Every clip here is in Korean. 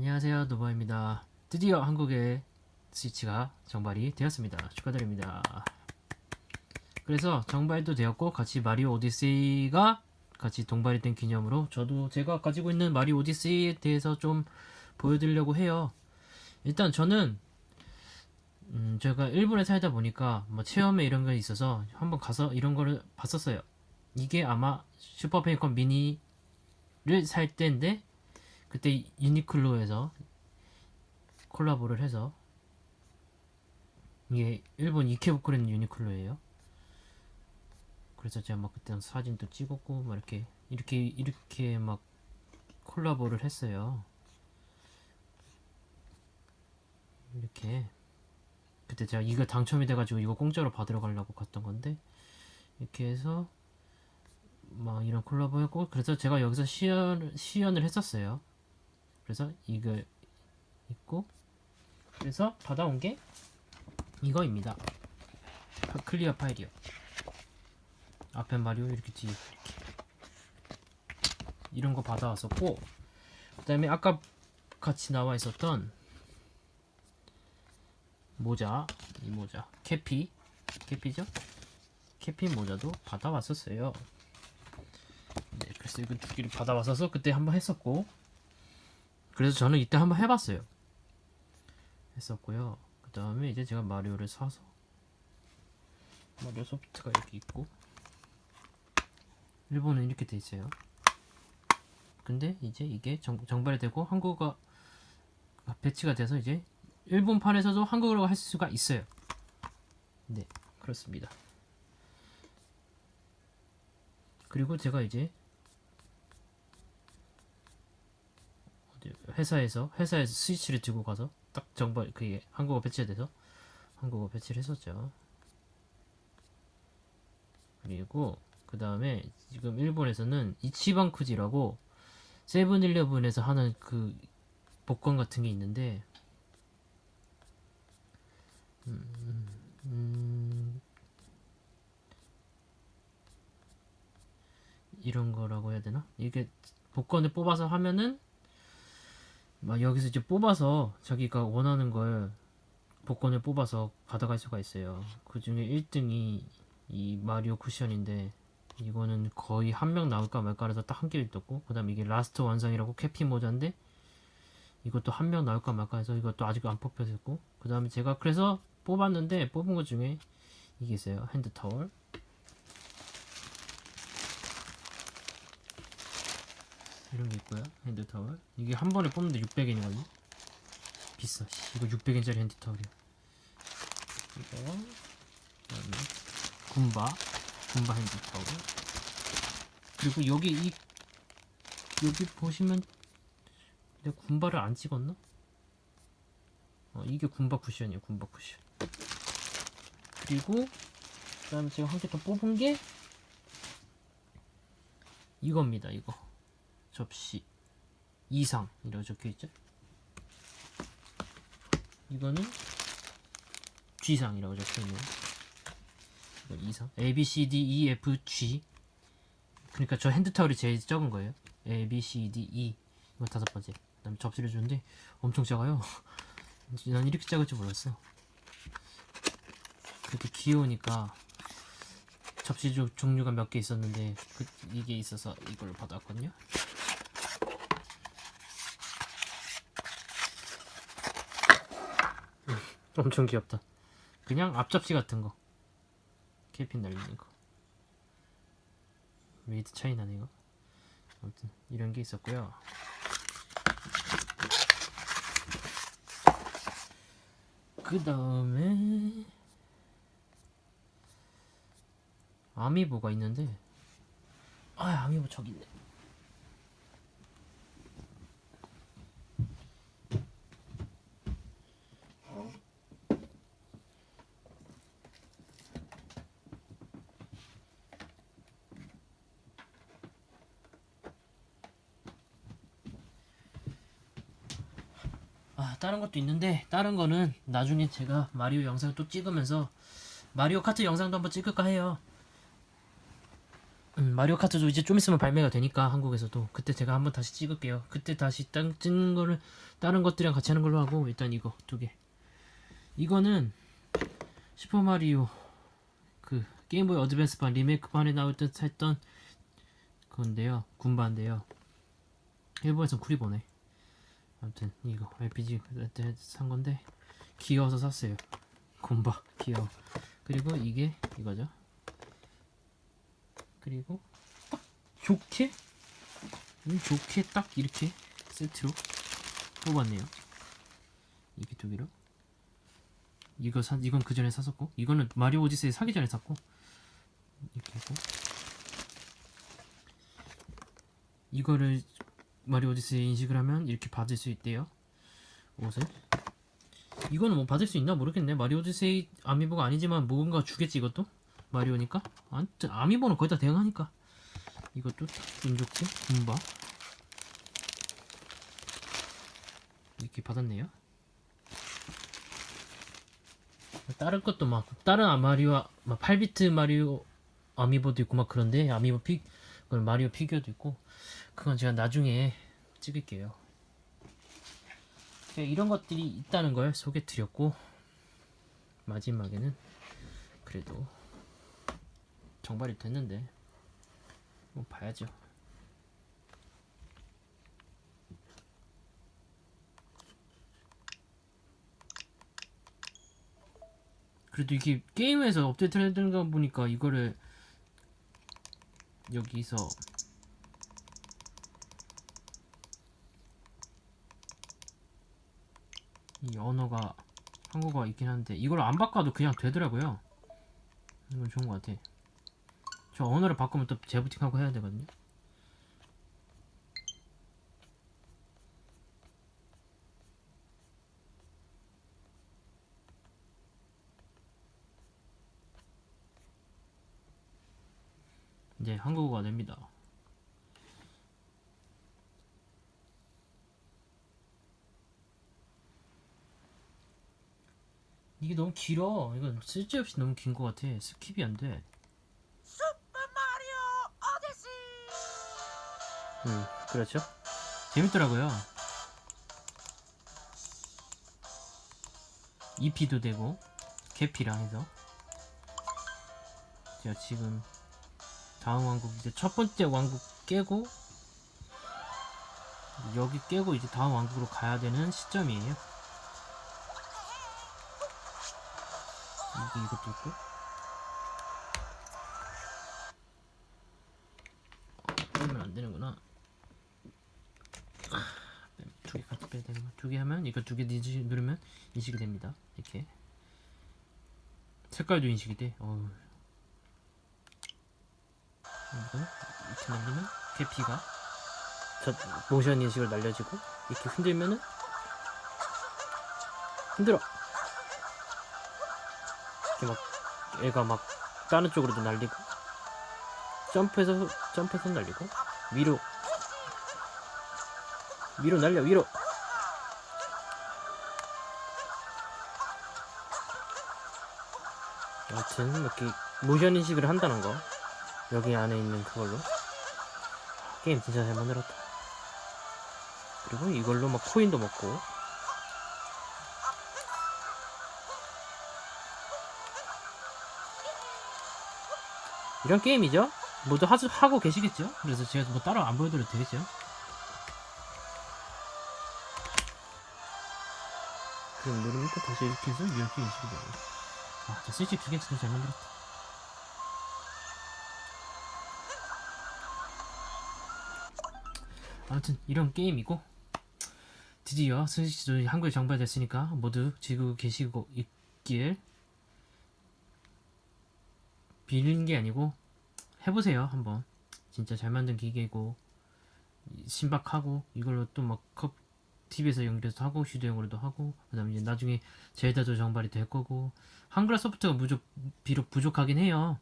안녕하세요 노바입니다. 드디어 한국에 스위치가 정발이 되었습니다. 축하드립니다. 그래서 정발도 되었고 같이 마리오 오디세이가 같이 동발이 된 기념으로 저도 제가 가지고 있는 마리오 오디세이에 대해서 좀 보여드리려고 해요. 일단 저는 음, 제가 일본에 살다 보니까 뭐 체험에 이런 게 있어서 한번 가서 이런 거를 봤었어요. 이게 아마 슈퍼 페이컨 미니를 살 때인데 그때 유니클로에서 콜라보를 해서 이게 일본 이케부쿠라는 유니클로예요. 그래서 제가 막 그때 사진도 찍었고 막 이렇게 이렇게 이렇게 막 콜라보를 했어요. 이렇게 그때 제가 이거 당첨이 돼가지고 이거 공짜로 받으러 가려고 갔던 건데 이렇게 해서 막 이런 콜라보 했고 그래서 제가 여기서 시연 시연을 했었어요. 그래서 이걸 있고 그래서 받아온 게 이거입니다. 파- 클리어 파일이요. 앞에 마리오 이렇게 뒤에 이렇게 이런 거 받아왔었고 그다음에 아까 같이 나와 있었던 모자 이 모자 캐피 캐피죠? 캐피 모자도 받아왔었어요. 네, 그래서 이거 두 개를 받아왔어서 그때 한번 했었고 그래서 저는 이때 한번 해봤어요. 했었고요. 그 다음에 이제 제가 마리오를 사서 마리오 소프트가 이렇게 있고 일본은 이렇게 돼 있어요. 근데 이제 이게 정, 정발이 되고 한국어가 배치가 돼서 이제 일본판에서도 한국어로 할 수가 있어요. 네, 그렇습니다. 그리고 제가 이제 어디 회사에서 회사에서 스위치를 들고 가서 딱 정발 그게 한국어 배치가 돼서 한국어 배치를 했었죠. 그리고 그 다음에 지금 일본에서는 이치방쿠지라고 세븐일레븐에서 하는 그 복권 같은 게 있는데 음, 음, 이런 거라고 해야 되나? 이게 복권을 뽑아서 하면은 막 여기서 이제 뽑아서 자기가 원하는 걸 복권을 뽑아서 받아갈 수가 있어요. 그 중에 1등이 이 마리오 쿠션인데 이거는 거의 한 명 나올까 말까 해서 딱 한 개를 떴고 그 다음에 이게 라스트 완성이라고 캐피 모자인데 이것도 한 명 나올까 말까 해서 이것도 아직 안 뽑혔었고 그 다음에 제가 그래서 뽑았는데 뽑은 것 중에 이게 있어요 핸드 타월 이런 게 있고요. 핸드 타월. 이게 한 번에 뽑는데 600엔이거든요 비싸. 씨, 이거 600엔짜리 핸드 타월이야. 이거 그다음에 군바 군바 핸드 타월. 그리고 여기 이 여기 보시면 내가 군바를 안 찍었나? 어, 이게 군바 쿠션이에요 군바 쿠션. 그리고 그 다음에 제가 한 개 더 뽑은 게 이겁니다 이거 접시 이상 이라고 적혀있죠? 이거는 G상이라고 적혀있네요. 이거 이상. A, B, C, D, E, F, G. 그러니까 저 핸드타월이 제일 적은 거예요. A, B, C, D, E. 이거 다섯 번째. 그 다음에 접시를 주는데 엄청 작아요. 난 이렇게 작을 줄 몰랐어. 그렇게 귀여우니까 접시 종- 종류가 몇 개 있었는데 그, 이게 있어서 이걸 받았거든요 엄청 귀엽다. 그냥 앞접시 같은 거. 케이핀 날리는 거. 메이드 차이나네 이거. 아무튼 이런 게 있었고요. 그 다음에 아미보가 있는데 아 아미보 저기 있네 다른 것도 있는데 다른 거는 나중에 제가 마리오 영상 또 찍으면서 마리오 카트 영상도 한번 찍을까 해요 음, 마리오 카트도 이제 좀 있으면 발매가 되니까 한국에서도 그때 제가 한번 다시 찍을게요. 그때 다시 땅 찍는 거를 다른 것들이랑 같이 하는 걸로 하고 일단 이거 두 개. 이거는 슈퍼 마리오 그 게임보이 어드밴스판 리메이크판에 나올 듯 했던 그건데요. 군바인데요. 일본에선 쿠리보네. 아무튼 이거 RPG 산 건데 귀여워서 샀어요. 군바 귀여워. 그리고 이게 이거죠. 그리고 딱 좋게 음, 좋게 딱 이렇게 세트로 뽑았네요. 이게 두 개로. 이거 사 이건 그 전에 샀었고 이거는 마리오 오디세이 사기 전에 샀고 이렇게 했고 이거를 마리오 오디세이 인식을 하면 이렇게 받을 수 있대요. 옷을. 이거는 뭐 받을 수 있나 모르겠네. 마리오 오디세이 아미보가 아니지만 뭔가 주겠지 이것도. 마리오니까. 아, 아미보는 거의 다 대응하니까. 이것도 운 좋게 군바. 이렇게 받았네요. 다른 것도 막 다른 아- 마리오 막 8비트 마리오 아미보도 있고 막 그런데 아미보 피 마리오 피규어도 있고 그건 제가 나중에 찍을게요. 네, 이런 것들이 있다는 걸 소개 드렸고 마지막에는 그래도 정발이 됐는데 뭐 봐야죠. 그래도 이게 게임에서 업데이트를 해주는 거 보니까 이거를 여기서 이 언어가 한국어가 있긴 한데 이걸 안 바꿔도 그냥 되더라고요. 이건 좋은 것 같아. 저 언어를 바꾸면 또 재부팅하고 해야 되거든요. 이제 한국어가 됩니다. 이게 너무 길어. 이건 쓸데없이 너무 긴 것 같아. 스킵이 안 돼. 슈퍼 마리오 오디시 음, 그렇죠. 재밌더라고요. EP도 되고, 개피랑 해서. 제가 지금, 다음 왕국, 이제 첫 번째 왕국 깨고, 여기 깨고 이제 다음 왕국으로 가야 되는 시점이에요. 이게 이것도 있고. 빼면 안 되는구나. 두 개 같이 빼야 되는 두개 하면 이거 두 개 누르면 인식이 됩니다. 이렇게 색깔도 인식이 돼. 어우. 이렇게 날리면 계피가 저 모션 인식을 날려지고 이렇게 흔들면은 흔들어. 막 애가 막 다른 쪽으로도 날리고 점프해서 점프해서 날리고 위로. 위로 날려 위로. 아무튼 이렇게 모션 인식을 한다는 거 여기 안에 있는 그걸로 게임 진짜 잘 만들었다. 그리고 이걸로 막 코인도 먹고 이런 게임이죠? 모두 하, 하고 계시겠죠? 그래서 제가 뭐 따로 안 보여드려도 되겠죠? 그럼 누르면 또 다시 이렇게 해서 이렇게 인식이 되고 아, 저 스위치 두 개 진짜 잘 만들었다. 아무튼 이런 게임이고 드디어 스위치도 한국에 정발됐으니까 모두 지고 계시고 있길 빌린 게 아니고 해보세요 한번. 진짜 잘 만든 기계고 신박하고 이걸로 또막 TV에서 연결해서 하고 휴대용으로도 하고 그다음에 이제 나중에 젤다도 정발이 될 거고 한글화 소프트가 무조, 비록 부족하긴 해요.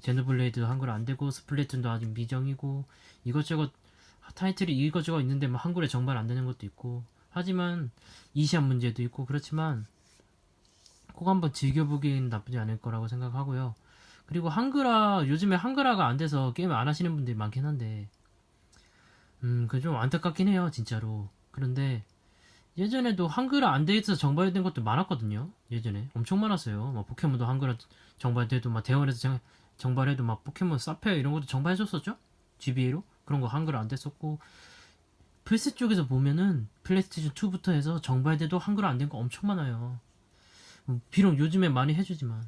제노블레이드 한글 안 되고 스플래툰도 아직 미정이고 이것저것 타이틀이 이것저것 있는데 뭐 한글에 정발 안 되는 것도 있고 하지만 이시한 문제도 있고 그렇지만 꼭 한번 즐겨보기엔 나쁘지 않을 거라고 생각하고요 그리고 한글화 요즘에 한글화가 안 돼서 게임을 안 하시는 분들이 많긴 한데 음, 그 좀 안타깝긴 해요, 진짜로. 그런데 예전에도 한글화 안 돼 있어서 정발된 것도 많았거든요. 예전에 엄청 많았어요. 막 포켓몬도 한글화 정발돼도 막 대원에서 정, 정발해도 막 포켓몬 사페어 이런 것도 정발해줬었죠. GBA로 그런 거 한글화 안 됐었고 플스 쪽에서 보면은 플레이스테이션 2부터 해서 정발돼도 한글화 안 된 거 엄청 많아요. 음, 비록 요즘에 많이 해주지만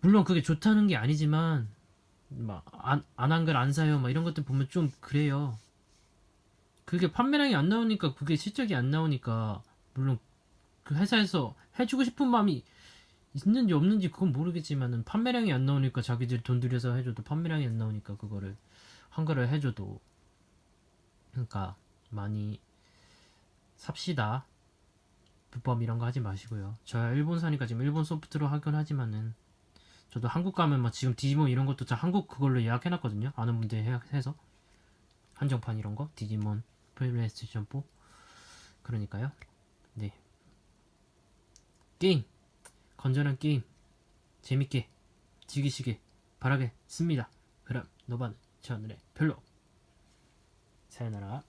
물론 그게 좋다는 게 아니지만 막 안 안 한글 안 사요 막 이런 것들 보면 좀 그래요. 그게 판매량이 안 나오니까 그게 실적이 안 나오니까 물론 그 회사에서 해주고 싶은 마음이 있는지 없는지 그건 모르겠지만은 판매량이 안 나오니까 자기들 돈 들여서 해줘도 판매량이 안 나오니까 그거를 한글을 해줘도 그러니까 많이 삽시다 불법 이런 거 하지 마시고요. 저야 일본 사니까 지금 일본 소프트로 하긴 하지만은 저도 한국 가면 막 지금 디지몬 이런 것도 다 한국 그걸로 예약해놨거든요. 아는 분들 예약해서. 한정판 이런 거 디지몬 플레이스테이션 4 그러니까요. 네. 게임. 건전한 게임. 재밌게 즐기시길 바라겠습니다. 그럼 노바는 저 하늘의 별로. 사요나라